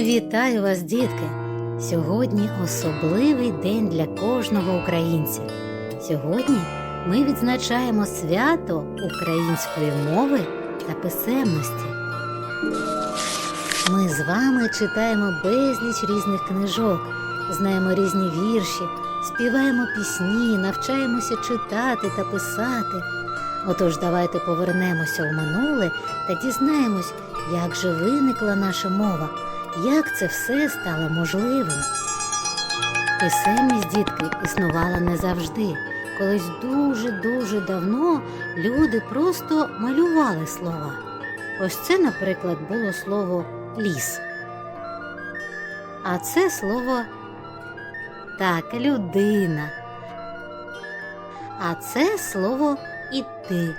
Вітаю вас, дітки! Сьогодні особливий день для кожного українця. Сьогодні ми відзначаємо свято української мови та писемності. Ми з вами читаємо безліч різних книжок, знаємо різні вірші, співаємо пісні, навчаємося читати та писати. Отож, давайте повернемося у минуле та дізнаємось, як же виникла наша мова, як це все стало можливим. Писемність дітки існувала не завжди. Колись дуже-дуже давно люди просто малювали слова. Ось це, наприклад, було слово ліс. А це слово так, людина. А це слово іти.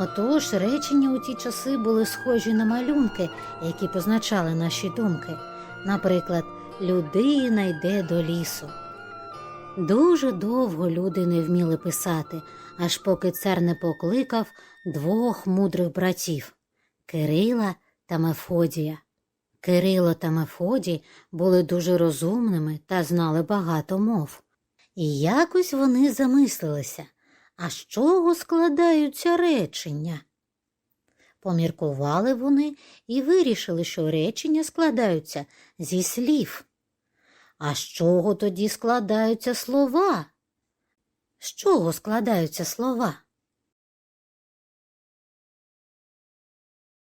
Отож, речення у ті часи були схожі на малюнки, які позначали наші думки. Наприклад, людина йде до лісу. Дуже довго люди не вміли писати, аж поки цар не покликав двох мудрих братів Кирила та Мефодія. Кирило та Мефодій були дуже розумними та знали багато мов. І якось вони замислилися, а з чого складаються речення? Поміркували вони і вирішили, що речення складаються зі слів. А з чого тоді складаються слова? З чого складаються слова?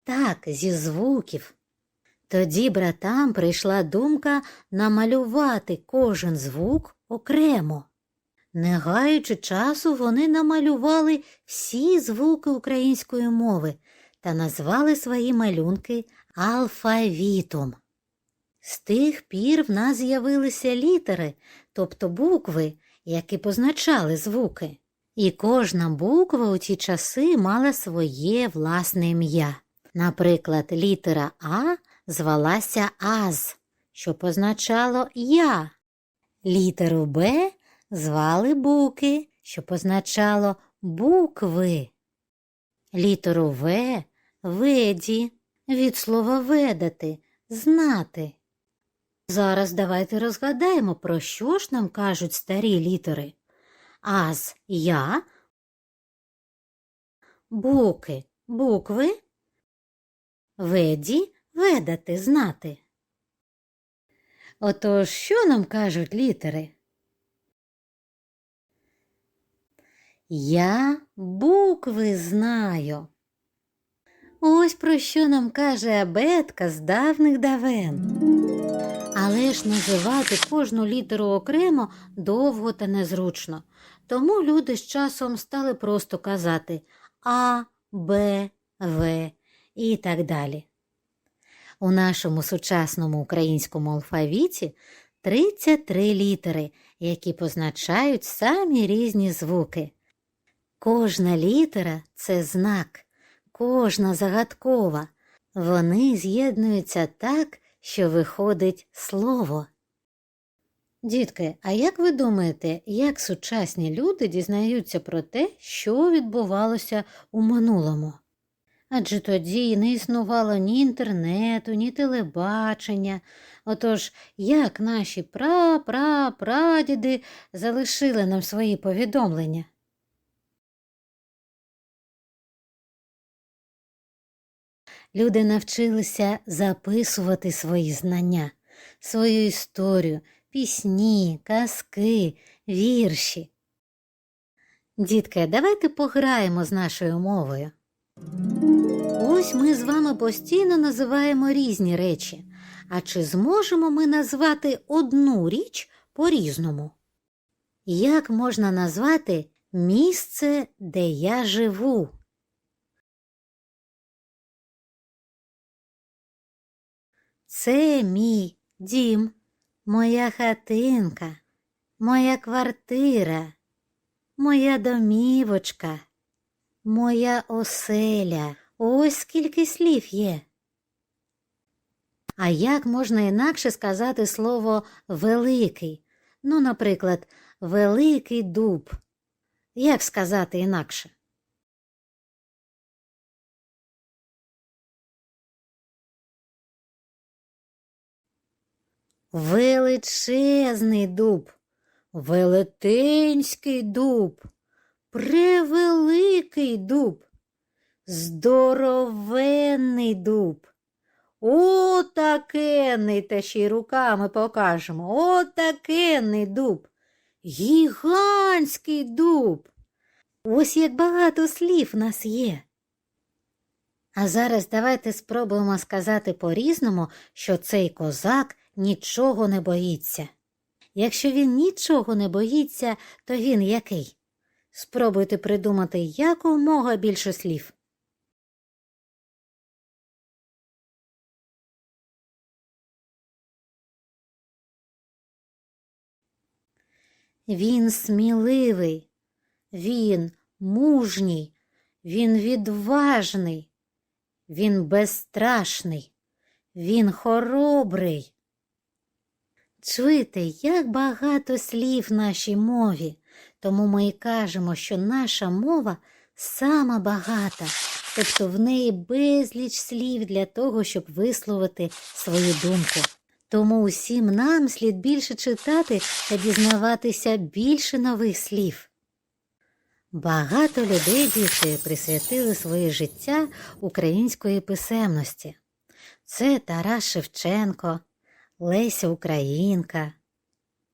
Так, зі звуків. Тоді братам прийшла думка намалювати кожен звук окремо. Не гаючи часу, вони намалювали всі звуки української мови та назвали свої малюнки алфавітом. З тих пір в нас з'явилися літери, тобто букви, які позначали звуки. І кожна буква у ті часи мала своє власне ім'я. Наприклад, літера А звалася Аз, що позначало Я. Літеру Б звали Буки, що позначало букви. Літеру В Веді від слова ведати, знати. Зараз давайте розгадаємо, про що ж нам кажуть старі літери. Аз я, буки букви, веді ведати знати. Отож, що нам кажуть літери? Я букви знаю. Ось про що нам каже абетка з давних давен. Але ж називати кожну літеру окремо довго та незручно, тому люди з часом стали просто казати А, Б, В і так далі. У нашому сучасному українському алфавіті 33 літери, які позначають самі різні звуки. Кожна літера це знак, кожна загадкова. Вони з'єднуються так, що виходить слово. Дітки, а як ви думаєте, як сучасні люди дізнаються про те, що відбувалося у минулому? Адже тоді не існувало ні інтернету, ні телебачення. Отож, як наші пра-пра-прадіди залишили нам свої повідомлення? Люди навчилися записувати свої знання, свою історію, пісні, казки, вірші. Дітки, давайте пограємо з нашою мовою. Ось ми з вами постійно називаємо різні речі. А чи зможемо ми назвати одну річ по-різному? Як можна назвати місце, де я живу? Це мій дім, моя хатинка, моя квартира, моя домівочка, моя оселя. Ось скільки слів є. А як можна інакше сказати слово великий? Ну, наприклад, великий дуб. Як сказати інакше? Величезний дуб, велетенський дуб, превеликий дуб, здоровенний дуб. Отакенний, та ще й руками покажемо. Отакенний дуб. Гігантський дуб. Ось як багато слів нас є. А зараз давайте спробуємо сказати по-різному, що цей козак нічого не боїться. Якщо він нічого не боїться, то він який? Спробуйте придумати якомога більше слів. Він сміливий, він мужній, він відважний, він безстрашний, він хоробрий. Чуєте, як багато слів нашій мові, тому ми й кажемо, що наша мова сама багата, тобто в неї безліч слів для того, щоб висловити свою думку. Тому усім нам слід більше читати та дізнаватися більше нових слів. Багато людей діти присвятили своє життя української писемності. Це Тарас Шевченко, Леся Українка,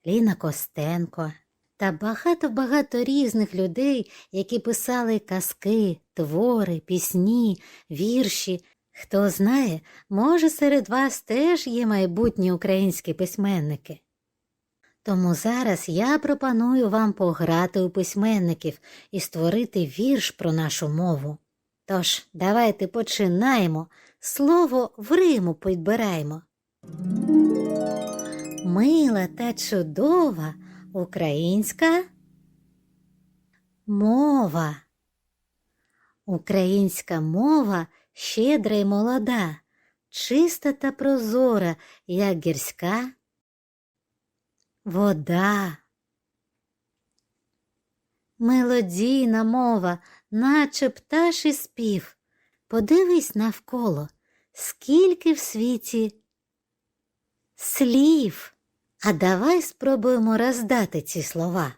Ліна Костенко та багато-багато різних людей, які писали казки, твори, пісні, вірші. Хто знає, може, серед вас теж є майбутні українські письменники. Тому зараз я пропоную вам пограти у письменників і створити вірш про нашу мову. Тож, давайте починаємо, слово в Риму підбираємо. Мила та чудова українська мова. Українська мова щедра й молода, чиста та прозора, як гірська вода. Мелодійна мова, наче пташий спів. Подивись навколо, скільки в світі слів. А давай спробуємо роздати ці слова.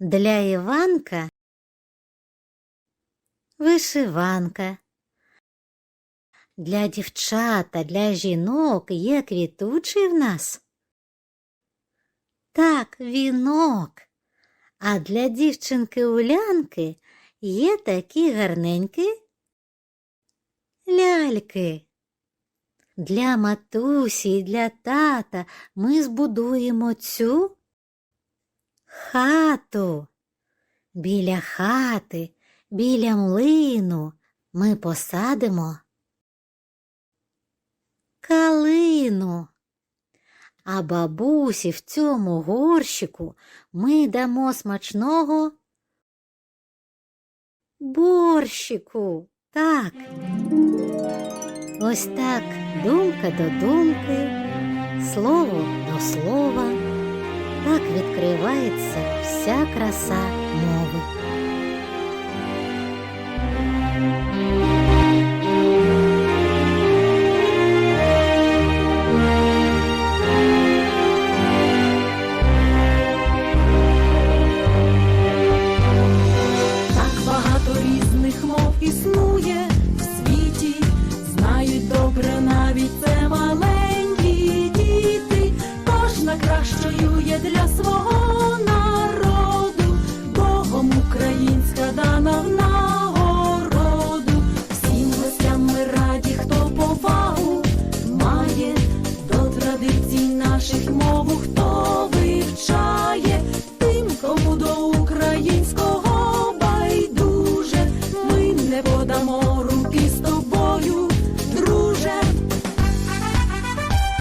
Для Іванка вишиванка. Для дівчат та для жінок є квітучий в нас. Так, вінок. А для дівчинки Улянки є такі гарненькі ляльки. Для матусі і для тата ми збудуємо цю хату. Біля хати, біля млину ми посадимо калину. А бабусі в цьому горщику ми дамо смачного борщику. Так. Ось так думка до думки, слово до слова, так відкривається вся краса